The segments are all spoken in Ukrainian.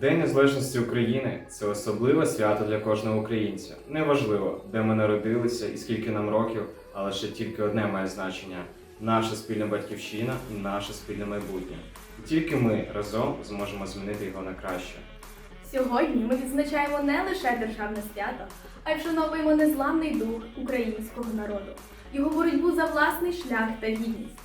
День Незалежності України це особливе свято для кожного українця. Неважливо, де ми народилися і скільки нам років, але ще тільки одне має значення наша спільна батьківщина і наше спільне майбутнє. І тільки ми разом зможемо змінити його на краще. Сьогодні ми відзначаємо не лише державне свято, а й вшановуємо незламний дух українського народу, його боротьбу за власний шлях та гідність.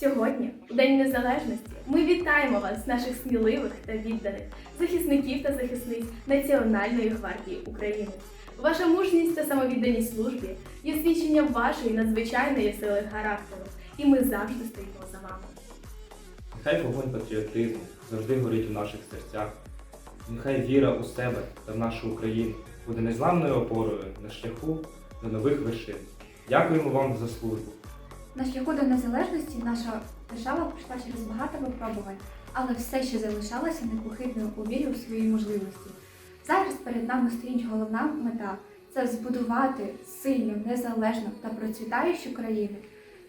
Сьогодні, у День Незалежності, ми вітаємо вас, наших сміливих та відданих захисників та захисниць Національної гвардії України. Ваша мужність та самовідданість службі є свідченням вашої надзвичайної сили характеру, і ми завжди стоїмо за вами. Нехай вогонь патріотизму завжди горить у наших серцях. Нехай віра у себе та в нашу Україну буде незламною опорою на шляху до нових вершин. Дякуємо вам за службу. На шляху до незалежності наша держава пройшла через багато випробувань, але все ще залишалася непохитною у вірі у свої можливості. Зараз перед нами стоїть головна мета це збудувати сильну, незалежну та процвітаючу країну,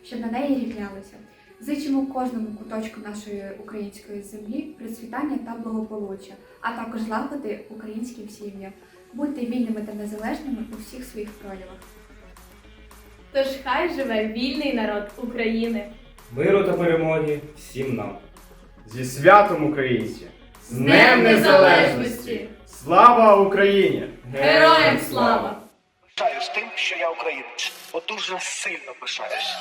щоб на неї рівнялися. Зичимо кожному куточку нашої української землі процвітання та благополуччя, а також злагоди українським сім'ям. Будьте вільними та незалежними у всіх своїх проявах. Тож хай живе вільний народ України! Миру та перемоги всім нам! Зі святом українці! З Днем Незалежності! Слава Україні! Героям слава! Пишаюсь тим, що я українець, бо дуже сильно пишаюсь.